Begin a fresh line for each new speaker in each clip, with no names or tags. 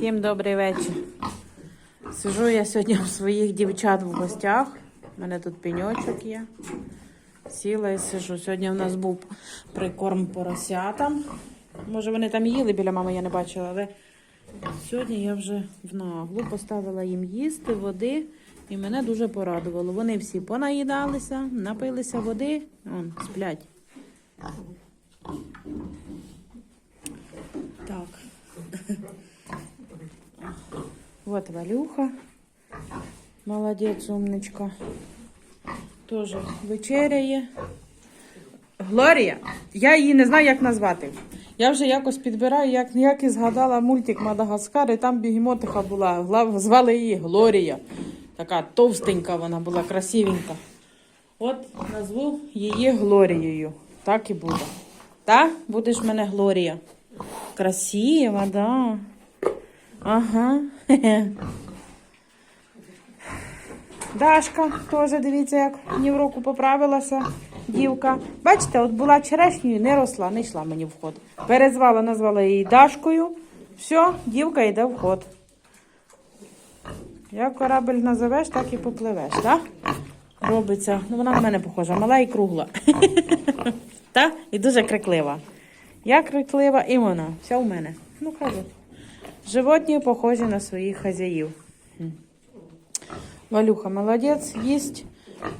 Всім добрий вечір. Сижу я сьогодні у своїх дівчат в гостях. У мене тут пеньочок є. Сіла і сижу. Сьогодні в нас був прикорм поросятам. Може, вони там їли біля мами, я не бачила, але сьогодні я вже в наглу поставила їм їсти води, і мене дуже порадувало. Вони всі понаїдалися, напилися води, Вон, сплять. Так. Вот Валюха. Молодець, умничка. Тоже вечеряє. Глорія. Я її не знаю, як назвати. Я вже якось підбираю, як, як і згадала мультик Мадагаскар, і там бігемотиха була. Звали її Глорія. Така товстенька вона була, красивенька. От назву її Глорією. Так і буде. Так? Будеш в мене Глорія. Красива, да. Ага. Дашка теж дивіться, як ні в року поправилася дівка. Бачите, от була черешньою, не росла, не йшла мені в ход. Перезвала, назвала її Дашкою. Все, дівка йде в ход. Як корабель назовеш, так і попливеш, так? Робиться. Ну, вона на мене похожа, мала і кругла. Та? І дуже криклива. Я криклива і вона. Вся в мене. Ну, кажу. Животні похожі на своїх хазяїв. Валюха молодець, їсть.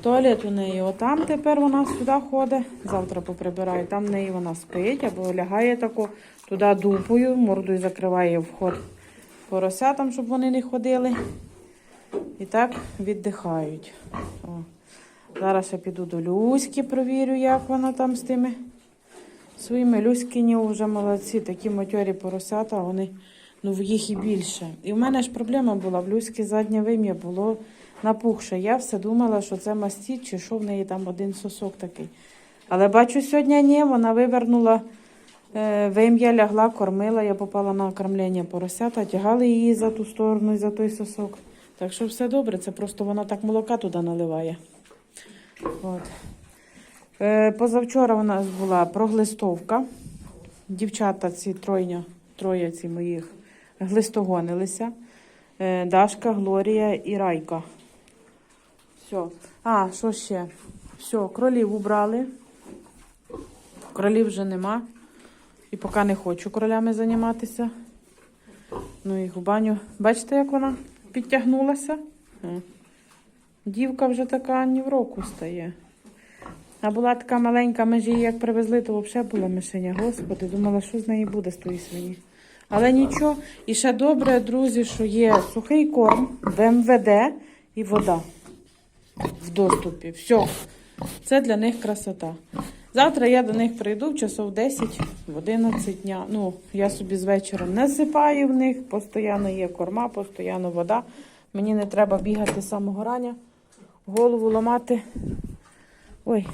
Туалет у неї отам тепер вона сюди ходить. Завтра поприбираю. Там в неї вона спить або лягає тако туди дупою, мордою закриває вход поросятам, щоб вони не ходили. І так віддихають. О. Зараз я піду до Люськи, провірю, як вона там з тими своїми Люськині вже молодці, такі матьорі поросята, вони ну їх і більше. І в мене ж проблема була, в Люськи заднє вим'я було напухше. Я все думала, що це мастіт, чи що в неї там один сосок такий. Але бачу, сьогодні ні, вона вивернула е, вим'я, лягла, кормила, я попала на кормлення поросята, тягали її за ту сторону і за той сосок. Так що все добре, це просто вона так молока туди наливає. От. Е, Позавчора у нас була проглистовка. Дівчата ці тройня, троє ці моїх глистогонилися. Е, Дашка, Глорія і Райка. Все. А, що ще? Все, кролів убрали. Кролів вже нема. І поки не хочу кролями займатися. Ну їх в баню. Бачите, як вона підтягнулася? Дівка вже така ні в року стає. А була така маленька, ми ж її як привезли, то взагалі була мишеня. Господи, думала, що з неї буде з тої свині. Але нічого. І ще добре, друзі, що є сухий корм, ВМВД і вода в доступі. Все. Це для них красота. Завтра я до них прийду в часов 10, в 11 дня. Ну, я собі з вечора насипаю в них, постійно є корма, постійно вода. Мені не треба бігати з самого рання, голову ламати. Ой.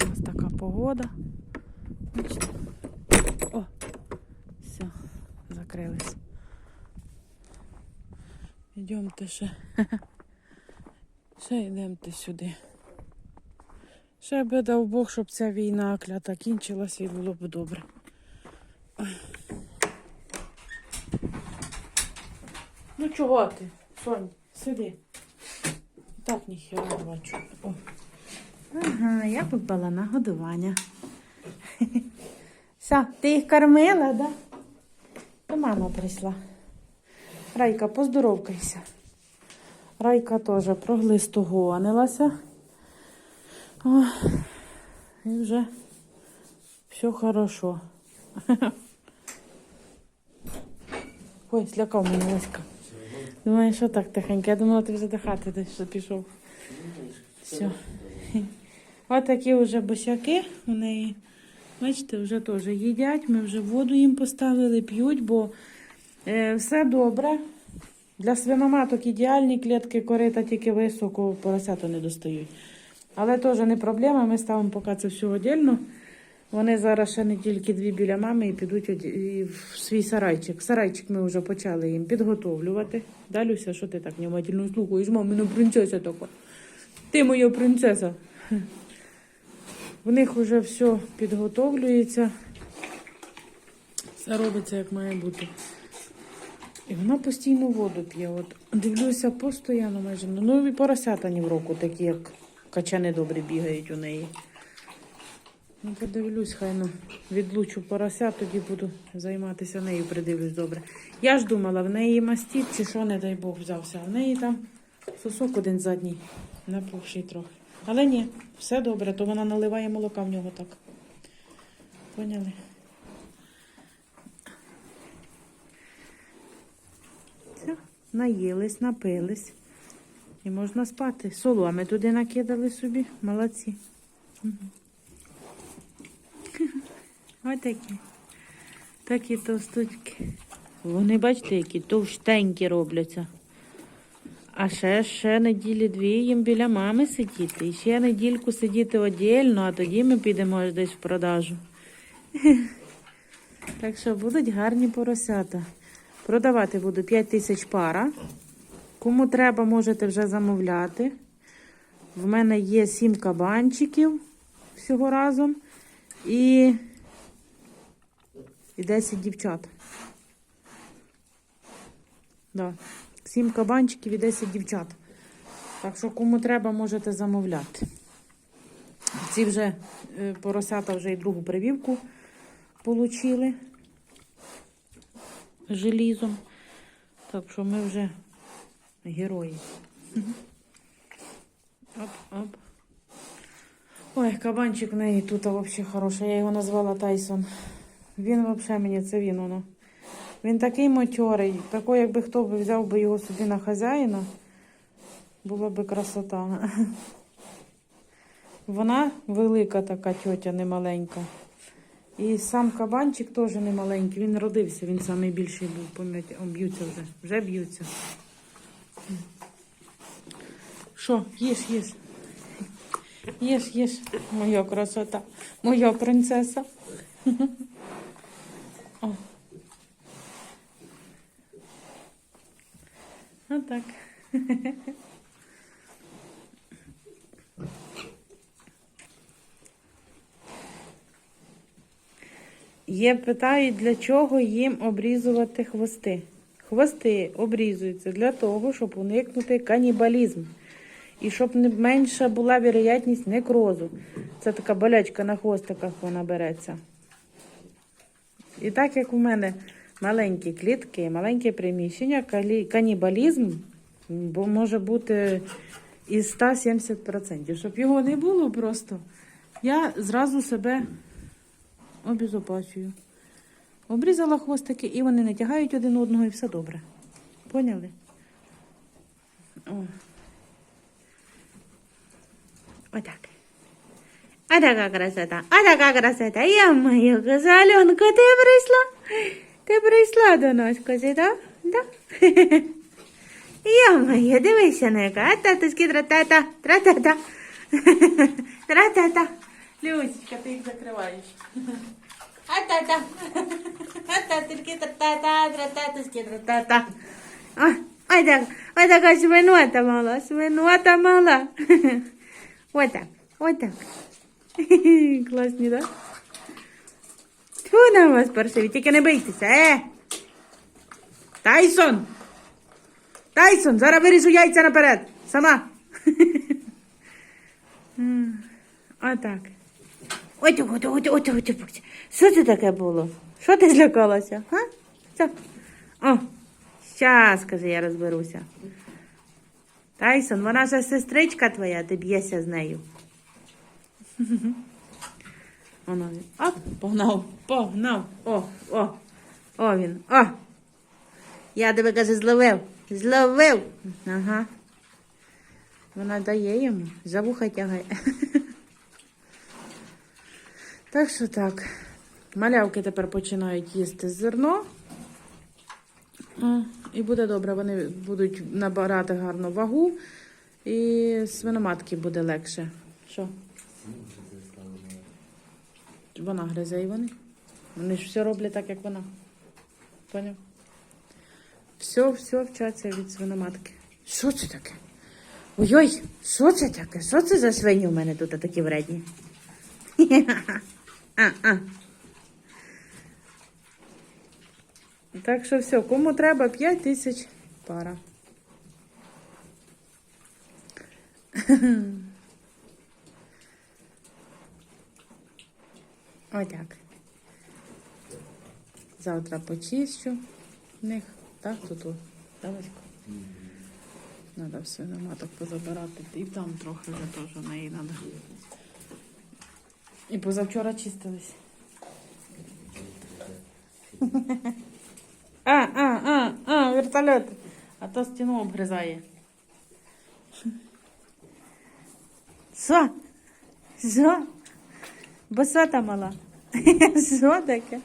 Нас така погода. О, все, закрились. Йдемте ще. Ще йдемте сюди. Ще би дав Бог, щоб ця війна клята кінчилася і було б добре. Ну чого ти, Сонь, сиди. Так ніхера не бачу. О. Ага, я попала на годування. Все, ти їх кормила, да? То мама прийшла. Райка, поздоровкайся. Райка теж проглистогонилася. О, і вже все хорошо. Ой, злякав мене Леська. Думаю, що так тихенько? Я думала, ти вже до хати десь пішов. Все. Ось такі вже босяки у неї. Бачите, вже теж їдять. Ми вже воду їм поставили, п'ють, бо е, все добре. Для свиноматок ідеальні клітки корита тільки високо поросята не достають. Але теж не проблема, ми ставимо поки це все віддільно. Вони зараз ще не тільки дві біля мами і підуть в свій сарайчик. Сарайчик ми вже почали їм підготовлювати. Да, Люся, що ти так внимательно слухаєш? Мамина принцеса така. Ти моя принцеса. В них вже все підготовлюється. Все робиться, як має бути. І вона постійно воду п'є. От дивлюся постійно майже. Ну і поросята ні в року, такі, як качани добрі бігають у неї. Ну, подивлюсь, хай ну, відлучу порося, тоді буду займатися нею, придивлюсь добре. Я ж думала, в неї мастіт чи що, не дай Бог, взявся. А в неї там сосок один задній, напухший трохи. Але ні, все добре, то вона наливає молока в нього так. Поняли? Все, наїлись, напились. І можна спати. Соломи туди накидали собі. Молодці. Ось такі. Такі товстучки. Вони, бачите, які товстенькі робляться. А ще, ще неділі дві їм біля мами сидіти. І ще недільку сидіти одільно, а тоді ми підемо десь в продажу. Так що будуть гарні поросята. Продавати буду 5 тисяч пара. Кому треба, можете вже замовляти. В мене є 7 кабанчиків всього разом. І, і 10 дівчат. Да. 7 кабанчиків і 10 дівчат. Так що, кому треба, можете замовляти. Ці вже е, поросята вже і другу привівку отримали желізом. Так що ми вже герої. Оп-оп. Ой, кабанчик в неї тут взагалі хороший. Я його назвала Тайсон. Він взагалі мені це він воно. Він такий матьорий, такий, якби хто б взяв би його собі на хазяїна, була би красота. Вона велика така тьотя, не маленька. І сам кабанчик теж не маленький. Він родився, він найбільший був, пам'ятаю, О, б'ються вже, вже б'ються. Що, їж, їж. Їж, їж, моя красота, моя принцеса. О. Отак. Є питають, для чого їм обрізувати хвости. Хвости обрізуються для того, щоб уникнути канібалізм. І щоб не менша була вероятність некрозу. Це така болячка на хвостиках вона береться. І так як у мене маленькі клітки, маленьке приміщення, канібалізм бо може бути із 170%. Щоб його не було просто, я зразу себе обезопасую. Обрізала хвостики, і вони не тягають один одного, і все добре. Поняли? О. Отак. А така красота, а така красота. Я мою козаленку, ти прийшла? Ти прийшла до нас, козі, так? Да? Я моя, дивися на яка. А татуськи тра-та-та, тра-та-та. Тра-та-та. Люсечка, ти їх закриваєш. А-та-та. А-татуськи тра-та-та, тра-татуськи тра-та-та. Ой, так, ой така свинота мала, свинота мала. Ось так, Класні, так? Тьфу на вас, паршиві, тільки не бийтеся, е! Тайсон! Тайсон, зараз виріжу яйця наперед. Сама. Отак. Ой, ой, ой, ой, ой. Що це таке було? Що ти злякалася? А? Що? О, щас, каже, я розберуся. Тайсон, вона ж сестричка твоя, ти б'єшся з нею. Воно він. Оп, погнав, погнав. О, о, о він. О. Я тебе, каже, зловив. Зловив. Ага. Вона дає йому, за вуха тягає. Так що так. Малявки тепер починають їсти зерно. І буде добре, вони будуть набирати гарну вагу. І свиноматки буде легше. Що? Вона гризе і вони. Вони ж все роблять так, як вона. Поняв? Все, все вчаться від свиноматки. Що це таке? Ой-ой, що це таке? Що це за свині у мене тут такі вредні? Так що все, кому треба 5 тисяч пара. Отак. Завтра почищу в них. Так, тут о, давочка. Надо все на маток позабирати. І там трохи вже теж неї треба. І позавчора чистились. А, а, а, а, вертольот. А то стіну обгризає. Що? Що? Босота мала. Що таке?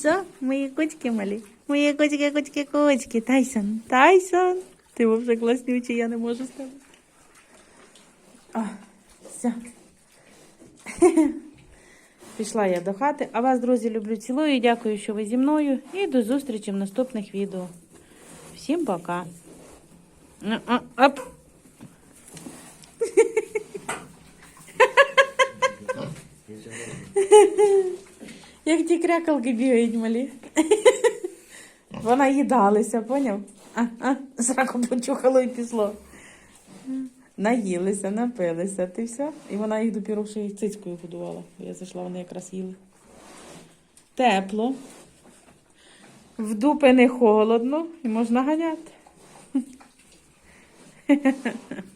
Що? Мої кучки малі. Мої кучки, кучки, кучки. Тайсон, Тайсон. Ти вже класнючий, я не можу з. О, все. Пішла я до хати. А вас, друзі, люблю, цілую. Дякую, що ви зі мною. І до зустрічі в наступних відео. Всім пока. А, Оп. Як ті крякалки бігають малі. Вона їдалася, поняв? А, а, зраку почухало і пішло. Наїлися, напилися, ти все. І вона їх допіру ще цицькою годувала. Я зайшла, вони якраз їли. Тепло. В дупи не холодно і можна ганяти.